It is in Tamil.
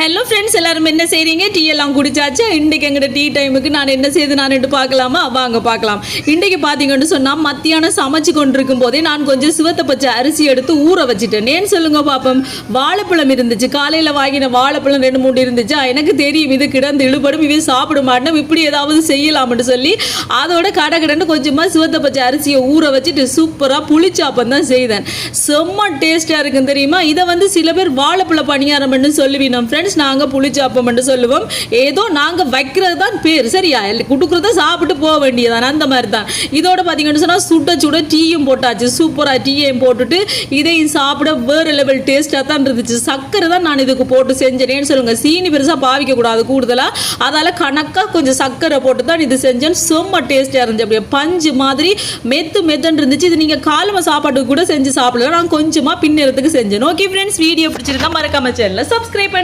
ஹலோ ஃப்ரெண்ட்ஸ் எல்லாரும் என்ன செய்கிறீங்க டீ எல்லாம் குடிச்சாச்சு? இன்றைக்கு எங்கட டீ டைமுக்கு நான் என்ன செய்து நான் பார்க்கலாமா? வாங்க பார்க்கலாம். இன்றைக்கு பார்த்தீங்கன்னு சொன்னால் மத்தியானம் சமைச்சு கொண்டிருக்கும் போதே நான் கொஞ்சம் சிவத்தை பச்சை அரிசி எடுத்து ஊற வச்சுட்டேன். ஏன் சொல்லுங்க பார்ப்போம் வாழைப்பழம் இருந்துச்சு. காலையில் வாங்கின வாழைப்பழம் ரெண்டு மூணு இருந்துச்சு? எனக்கு தெரியும் இது கிடந்து இழுபடும் இவன் சாப்பிட மாட்டோம் இப்படி ஏதாவது செய்யலாம்னு சொல்லி அதோட கடை கடன்னு கொஞ்சமாக சிவத்தை பச்சை அரிசியை ஊற வச்சுட்டு சூப்பராக புளிச்சாப்பம் தான் செய்தேன். செம்ம டேஸ்ட்டாக இருக்கும் தெரியுமா? இதை வந்து சில பேர் வாழைப்பழ பணியாரம்னு சொல்லுவீங்க. ஃப்ரெண்ட்ஸ் ஃப்ரெண்ட்ஸ் நாங்கள் புளிச்சாப்பம்னு சொல்லுவோம். ஏதோ நாங்கள் வைக்கிறது தான் பேர் சரியா? கொடுக்குறத சாப்பிட்டு போக வேண்டியதானே அந்த மாதிரி தான் இதோட பார்த்தீங்கன்னு சொன்னால் சுட சுட டீயும் போட்டாச்சு. சூப்பராக டீயையும் போட்டுட்டு இதையும் சாப்பிட வேறு லெவல் டேஸ்ட்டாக தான் இருந்துச்சு. சர்க்கரை தான் நான் இதுக்கு போட்டு செஞ்சேனேன்னு சொல்லுங்க. சீனி பெருசாக பாவிக்கக்கூடாது கூடுதலாக அதால் கணக்காக கொஞ்சம் சர்க்கரை போட்டு தான் இது செஞ்சேன். செம்ம டேஸ்ட்டாக இருந்துச்சு. அப்படியே பஞ்சு மாதிரி மெத்து மெத்துன்னு இருந்துச்சு. இது நீங்கள் காலமாக சாப்பாட்டுக்கு கூட செஞ்சு சாப்பிடலாம். நான் கொஞ்சமாக பின்னேறதுக்கு செஞ்சேன். ஓகே ஃப்ரெண்ட்ஸ் வீடியோ பிடிச்சிருந்தா மறக்காம சேனலில் சப்ஸ்கிரைப் பண்ணி.